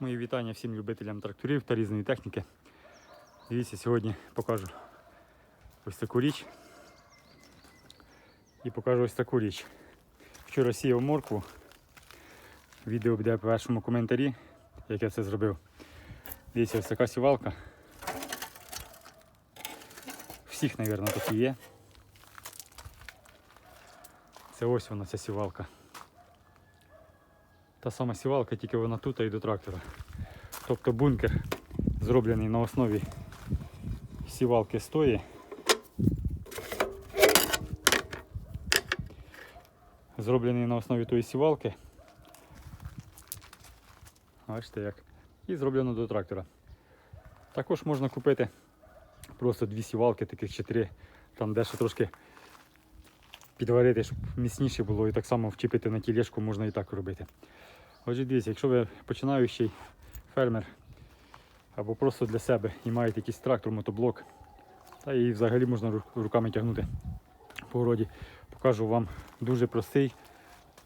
Мої вітання всім любителям тракторів та різної техніки. Дивіться, сьогодні покажу ось таку річ. І покажу ось таку річ. Вчора сіяв моркву. Відео буде в першому коментарі, як я це зробив. Дивіться, ось така сівалка. Всіх, мабуть, такі є. Це ось вона, ця сівалка. Та сама сівалка, тільки вона тут і до трактора. Тобто бункер зроблений на основі сівалки стої. Зроблений на основі тої сівалки. Бачите як. І зроблено до трактора. Також можна купити просто дві сівалки, таких чи три, там де ще трошки підварити, щоб міцніше було, і так само вчепити на тілешку можна і так робити. Отже, дивіться, якщо ви починаючий фермер або просто для себе і маєте якийсь трактор, мотоблок, та і взагалі можна руками тягнути по городі, покажу вам дуже простий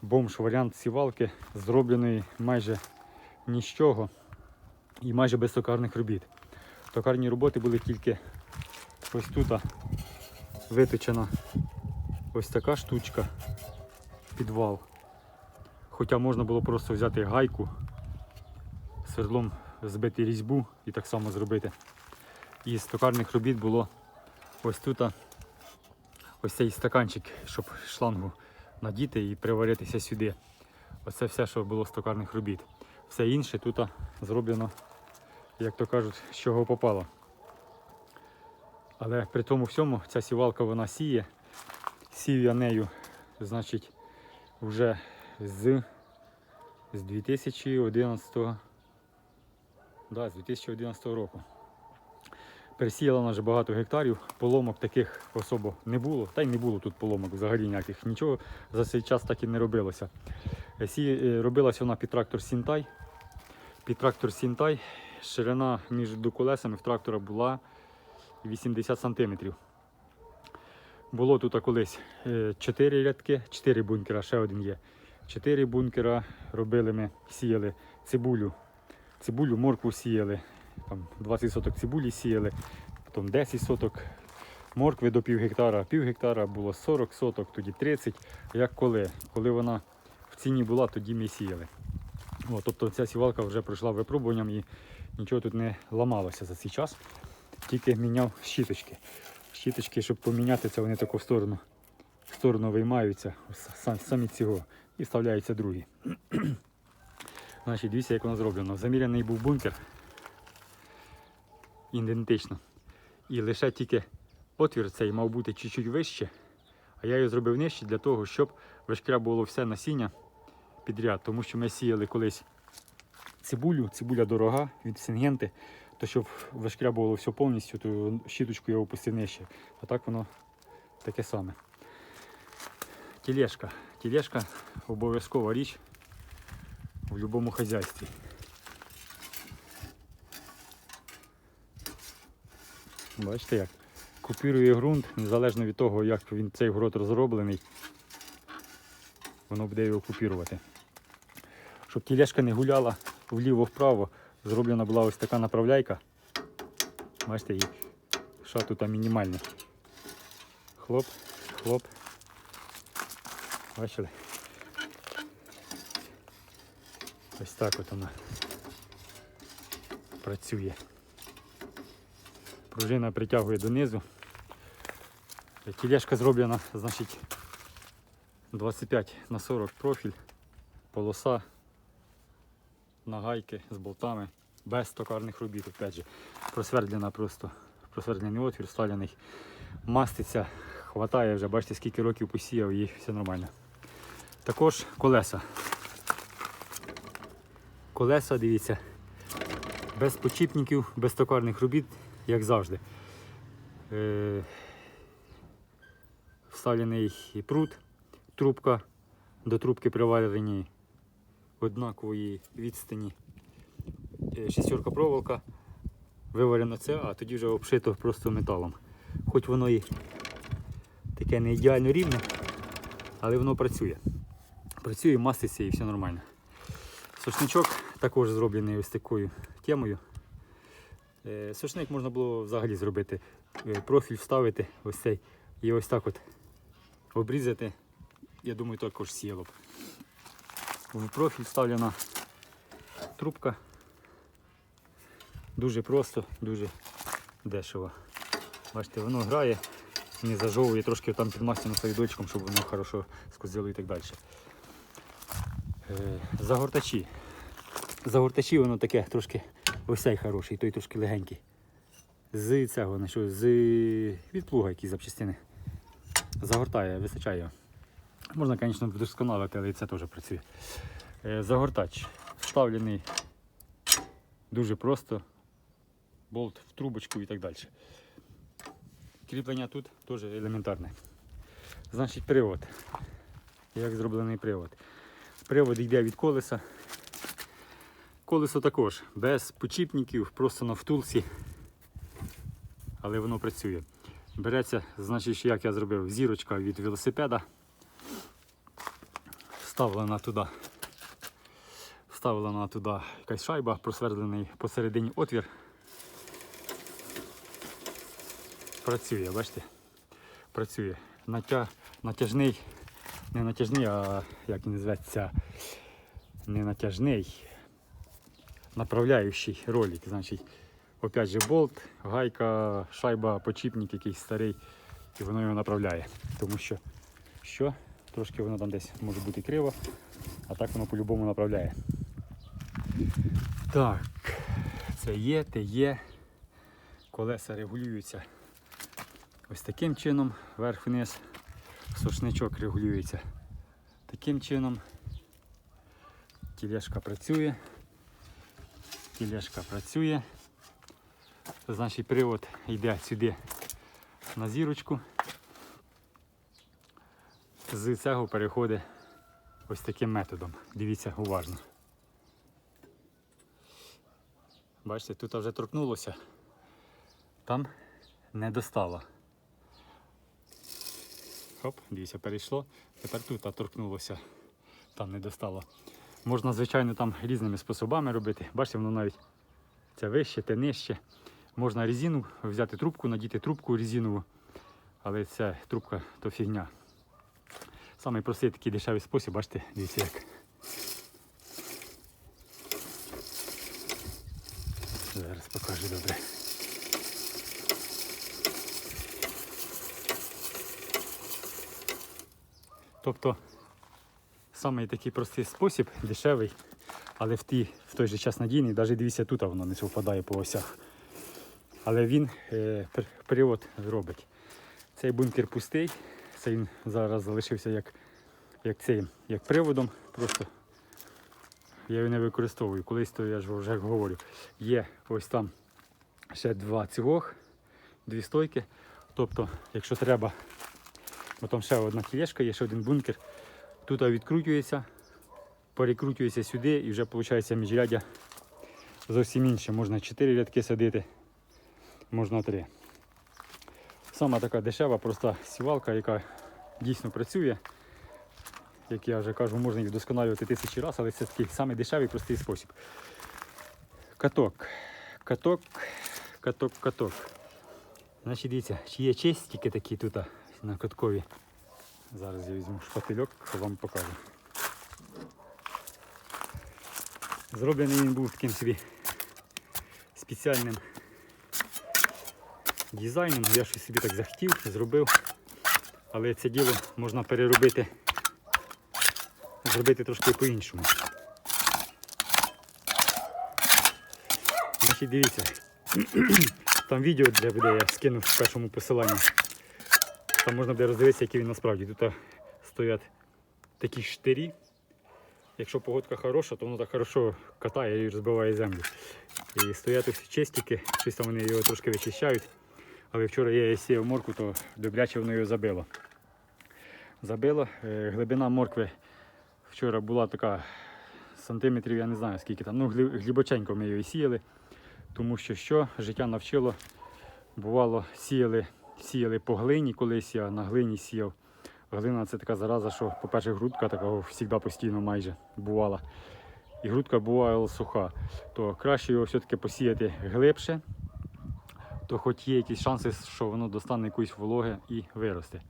бомж-варіант сівалки, зроблений майже ні з чого і майже без токарних робіт. Токарні роботи були тільки ось тут виточена ось така штучка, підвал. Хоча можна було просто взяти гайку, свердлом збити різьбу і так само зробити. І з токарних робіт було ось тут ось цей стаканчик, щоб шлангу надіти і приваритися сюди. Оце все, що було з токарних робіт. Все інше тут зроблено, як то кажуть, з чого попало. Але при тому всьому ця сівалка вона сіє. Сів я нею, значить, вже з, з 2011, да, з 2011 року. Пересіяла вона вже багато гектарів, поломок таких особо не було, та й не було тут поломок взагалі ніяких. Нічого за цей час так і не робилося. Сі, е, робилася вона під трактор Сінтай. Під трактор Сінтай ширина між колесами в трактора була 80 сантиметрів. Було тут колись 4 рядки, 4 бункера, ще один є. 4 бункера робили ми, сіяли цибулю. Цибулю, моркву сіяли. Там 20 соток цибулі сіяли, потім 10 соток моркви до пів гектара. Пів гектара було 40 соток, тоді 30. Як коли? Коли вона в ціні була, тоді ми сіяли. О, тобто ця сівалка вже пройшла випробуванням і нічого тут не ламалося за цей час. Тільки міняв щіточки. Щіточки, щоб поміняти це, вони таку в сторону, в сторону виймаються, сам- самі цього, і вставляються другі. Значить, дивіться, як воно зроблено. Заміряний був бункер ідентично. І лише тільки отвір цей мав бути чуть-чуть вище, а я його зробив нижче для того, щоб вишкрябувало все насіння підряд. Тому що ми сіяли колись цибулю, цибуля дорога від Сінгенти, то щоб вишкрябувало все повністю, то щіточку я опустив нижче. А так воно таке саме. Тілешка. Тілешка обов'язкова річ в будь-якому хазяйстві. Бачите як? Купірує ґрунт, незалежно від того, як він цей город розроблений, воно буде його купірувати. Щоб тілешка не гуляла вліво-вправо, зроблена була ось така направляйка. Бачите, і ша тут мінімальний. Хлоп, хлоп. Бачили? Ось так от вона працює. Пружина притягує донизу. Тілешка зроблена, значить, 25 на 40 профіль, полоса, нагайки з болтами, без токарних робіт, опять же. Просвердлена просто, просвердлений отвір, вставлений, маститься, хватає вже, бачите, скільки років посіяв і все нормально. Також колеса. Колеса, дивіться, без почіпників, без токарних робіт, як завжди. Е, вставлений прут, трубка, до трубки приварені однакової відстані. Е, Шістерка проволока, виварено це, а тоді вже обшито просто металом. Хоч воно і таке не ідеально рівне, але воно працює. Працює, маститься і все нормально. Сушничок також зроблений ось такою темою. Е, Сушник можна було взагалі зробити. Е, Профіль вставити ось цей і ось так от обрізати. Я думаю, також сіяло б. В профіль вставлена трубка. Дуже просто, дуже дешево. Бачите, воно грає, не зажовує, трошки там підмастено слідочком, щоб воно хорошо скозило і так далі. Е, Загортачі. Загортачі воно таке трошки ось цей хороший, той трошки легенький. З цього, не що, з від плуга якісь запчастини. Загортає, вистачає. Можна, звісно, вдосконалити, але це теж працює. Е, Загортач вставлений дуже просто. Болт в трубочку і так далі. Кріплення тут теж елементарне. Значить, привод. Як зроблений привод. Привод йде від колеса. Колесо також без почіпників, просто на втулці. Але воно працює. Береться, значить, як я зробив, зірочка від велосипеда. Вставлена туди. Вставлена туди якась шайба, просвердлений посередині отвір. Працює, бачите? Працює. Натя... Натяжний, не натяжний, а як він називається, не натяжний, направляючий ролик. Значить, опять же болт, гайка, шайба, почіпник якийсь старий, і воно його направляє. Тому що, що трошки воно там десь може бути криво, а так воно по-любому направляє. Так, це є, те є. Колеса регулюються ось таким чином, вверх-вниз. Сушничок регулюється таким чином. Тілешка працює. Тілешка працює. Значить привод йде сюди на зірочку. З цього переходить ось таким методом. Дивіться уважно. Бачите, тут вже торкнулося, там не достало. Хоп, дивіться, перейшло. Тепер тут торкнулося, там не достало. Можна, звичайно, там різними способами робити. Бачите, воно навіть це вище, те нижче. Можна резину взяти трубку, надіти трубку резинову, але ця трубка то фігня. Самий простий такий дешевий спосіб, бачите, дивіться як. Зараз покажу добре. Тобто самий такий простий спосіб, дешевий, але в, ті, в той же час надійний. Навіть дивіться, тут воно не совпадає по осях. Але він е, перевод робить. Цей бункер пустий, це він зараз залишився як, як, цей, як приводом. Просто я його не використовую. Колись то я ж вже говорю. Є ось там ще два цігох, дві стойки. Тобто, якщо треба, бо там ще одна тілешка, є ще один бункер. Тут відкручується, перекручується сюди і вже виходить міжряддя зовсім інше. Можна 4 рядки садити, можна 3. Сама така дешева, проста сівалка, яка дійсно працює. Як я вже кажу, можна її вдосконалювати тисячі разів, але це такий самий дешевий простий спосіб. Каток. Каток, каток, каток. Значить, дивіться, чи є чистики такі тут на каткові. Зараз я візьму шпательок, вам покажу. Зроблений він був таким собі спеціальним дизайном. Я щось собі так захотів, зробив. Але це діло можна переробити, зробити трошки по-іншому. Значить, дивіться. Там відео для буде, я скину в першому посиланні. Там можна буде роздивитися, який він насправді. Тут стоять такі штирі. Якщо погодка хороша, то воно так хорошо катає і розбиває землю. І стоять ось чистики, щось там вони його трошки вичищають. Але вчора я сіяв морку, то добряче воно його забило. Забило. Е, Глибина моркви вчора була така сантиметрів, я не знаю скільки там. Ну, глиб- глибоченько ми її сіяли. Тому що що життя навчило, бувало, сіяли, сіяли по глині колись, я на глині сіяв. Глина це така зараза, що, по-перше, грудка така завжди постійно майже бувала. і грудка буває суха, то краще його все-таки посіяти глибше, то хоч є якісь шанси, що воно достане якоїсь вологи і виросте.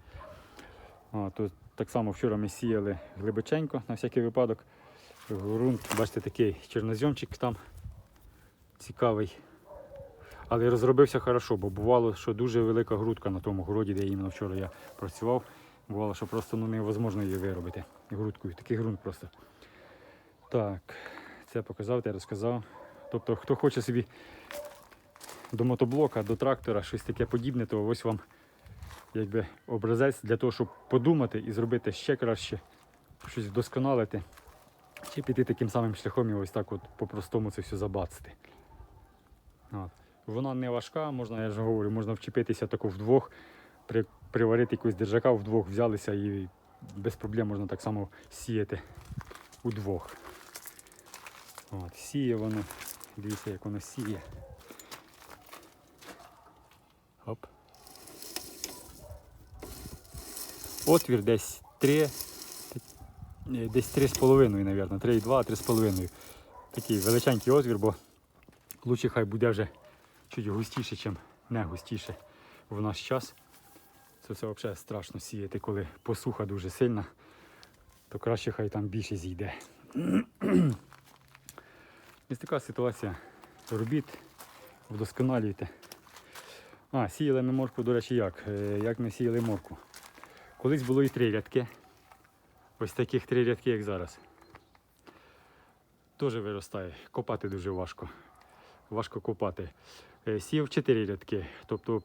А, то так само вчора ми сіяли глибоченько на всякий випадок. Грунт, бачите, такий чорноземчик там цікавий. Але розробився хорошо, бо бувало, що дуже велика грудка на тому городі, де іменно вчора я працював. Бувало, що просто ну, невозможно її виробити грудкою. Такий ґрунт просто. Так, це показав, я розказав. Тобто, хто хоче собі до мотоблока, до трактора, щось таке подібне, то ось вам якби образець для того, щоб подумати і зробити ще краще, щось вдосконалити. Чи піти таким самим шляхом і ось так от по-простому це все забацати. От. Вона не важка, можна, я ж говорю, можна вчепитися тако вдвох, при, приварити якусь держака, вдвох взялися і без проблем можна так само сіяти удвох. От, сіє воно, дивіться, як воно сіє. Оп. Отвір десь 3, десь 3,5, мабуть, 3,2, 3,5. Такий величенький отвір, бо лучше хай буде вже чуть густіше, ніж не густіше в наш час. Це все взагалі страшно сіяти, коли посуха дуже сильна, то краще хай там більше зійде. Ось така ситуація. Робіть, вдосконалюйте. А, сіяли ми моркву, до речі, як? Е, Як ми сіяли моркву? Колись було і три рядки. Ось таких три рядки, як зараз. Теж виростає. Копати дуже важко. Важко копати. Е, Сіяв чотири рядки, тобто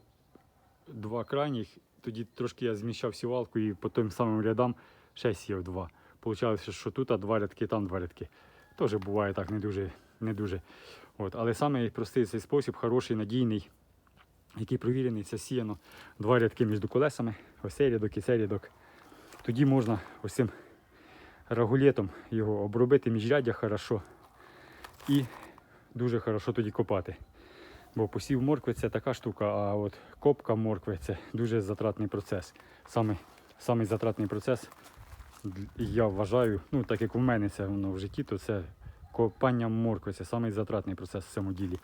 два крайніх, тоді трошки я зміщав сівалку і по тим самим рядам ще сіяв два. Получалося, що тут а два рядки, там два рядки. Теж буває так, не дуже. Не дуже. От. Але самий простий цей спосіб, хороший, надійний, який провірений, це сіяно два рядки між колесами, ось цей рядок і цей рядок. Тоді можна ось цим рагулетом його обробити міжряддя хорошо і дуже хорошо тоді копати. Бо посів моркви це така штука, а от копка моркви це дуже затратний процес. Саме, самий затратний процес, я вважаю, ну так як у мене це воно в житті, то це копання моркви це самий затратний процес в цьому ділі.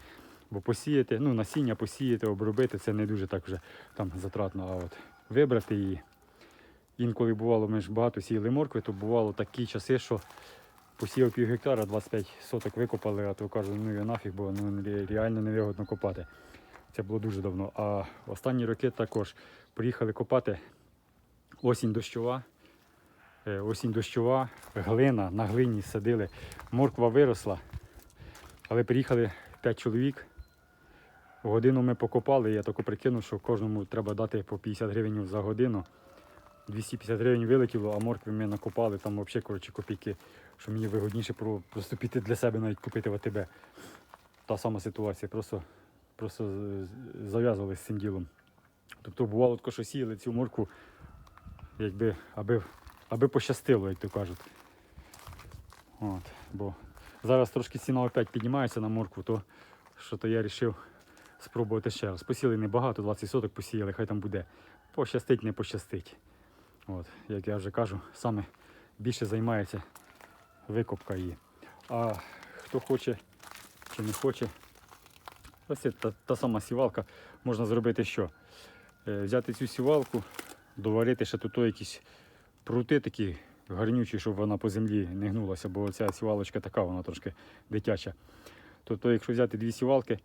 Бо посіяти, ну насіння посіяти, обробити це не дуже так вже там затратно, а от вибрати її. Інколи бувало, ми ж багато сіяли моркви, то бувало такі часи, що посіяв пів гектара, 25 соток викопали, а то кажу, ну і нафіг, бо ну, реально невигодно копати. Це було дуже давно. А останні роки також приїхали копати осінь дощова. Е, Осінь дощова, глина, на глині садили. Морква виросла, але приїхали 5 чоловік. Годину ми покопали, я тако прикинув, що кожному треба дати по 50 гривень за годину. 250 гривень вилетіло, а моркви ми накопали, там взагалі коротше, копійки, що мені вигодніше про- просто піти для себе навіть купити в АТБ. Та сама ситуація, просто, просто з- з- цим ділом. Тобто бувало що сіяли цю моркву, якби, аби, аби пощастило, як то кажуть. От, бо зараз трошки ціна опять піднімається на моркву, то що то я вирішив спробувати ще раз. Посіяли небагато, 20 соток посіяли, хай там буде. Пощастить, не пощастить. От, як я вже кажу, саме більше займається викопка її. А хто хоче чи не хоче, ось це та, та сама сівалка. Можна зробити що? Е, взяти цю сівалку, доварити ще тут якісь прути такі гарнючі, щоб вона по землі не гнулася, бо ця сівалочка така, вона трошки дитяча. Тобто, якщо взяти дві сівалки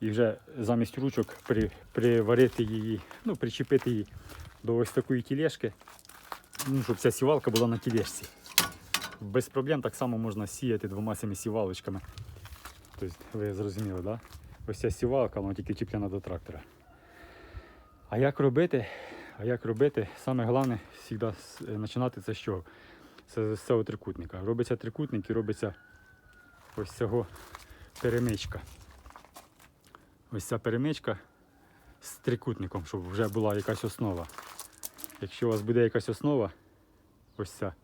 і вже замість ручок при, приварити її, ну, причепити її до ось такої тілешки, ну, щоб ця сівалка була на тілешці. Без проблем так само можна сіяти двома цими сівалочками. Тобто, ви зрозуміли, да? Ось ця сівалка, вона тільки чіплена до трактора. А як робити? А як робити? Саме головне завжди е, починати це з чого? Це з цього трикутника. Робиться трикутник і робиться ось цього перемичка. Ось ця перемичка з трикутником, щоб вже була якась основа. Якщо у вас буде якась основа, ось ця,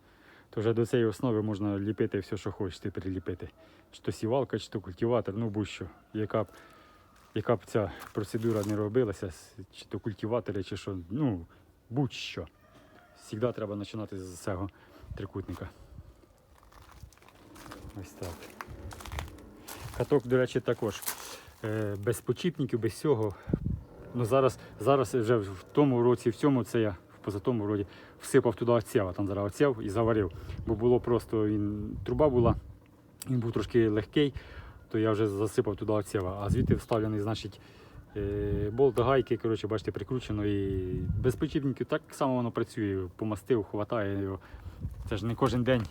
то вже до цієї основи можна ліпити все, що хочете приліпити. Чи то сівалка, чи то культиватор, ну будь-що. Яка б, яка б ця процедура не робилася, чи то культиватори, чи що, ну, будь-що. Завжди треба починати з цього трикутника. Ось так. Каток, до речі, також е, без почіпників, без всього. Ну, зараз, зараз вже в тому році, в цьому це я позатому році всипав туди оцєва, там зараз оцєв і заварив. Бо було просто він, труба була, він був трошки легкий, то я вже засипав туди оцєва. А звідти вставлений, значить, е, болт гайки, коротше, бачите, прикручено і без почіпників так само воно працює. Помастив, хватає його. Це ж не кожен день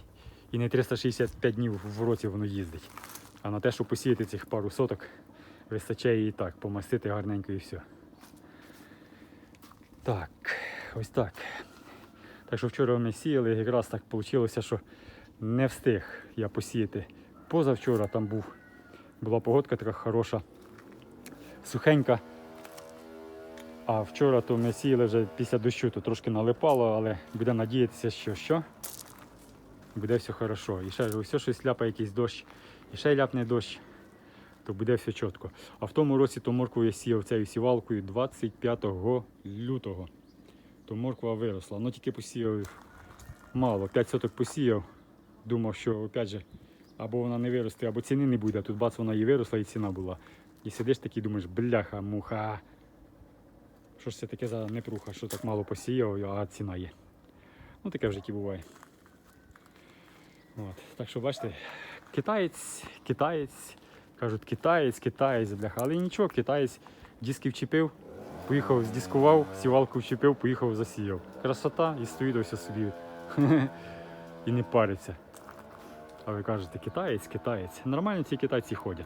і не 365 днів в році воно їздить. А на те, щоб посіяти цих пару соток, вистачає і так, помастити гарненько і все. Так, ось так. Так що вчора ми сіяли, якраз так вийшло, що не встиг я посіяти. Позавчора там був, була погодка така хороша, сухенька. А вчора то ми сіяли вже після дощу, то трошки налипало, але будемо надіятися, що що буде все хорошо. І ще все щось ляпає якийсь дощ, і ще ляпне дощ, то буде все чітко. А в тому році то моркву я сіяв цією сівалкою 25 лютого. То морква виросла. Ну тільки посіяв мало, 5 соток посіяв. Думав, що опять же, або вона не виросте, або ціни не буде. А тут бац, вона і виросла, і ціна була. І сидиш такий, думаєш, бляха, муха. Що ж це таке за непруха, що так мало посіяв, а ціна є. Ну таке в житті буває. От. Так що бачите, китаєць, китаєць, кажуть, китаєць, китаєць, бляха. Але нічого, китаєць диски вчепив, поїхав, здіскував, сівалку вчепив, поїхав, засіяв. Красота і стоїть ось собі. І не париться. А ви кажете, китаєць, китаєць. Нормально ці китайці ходять.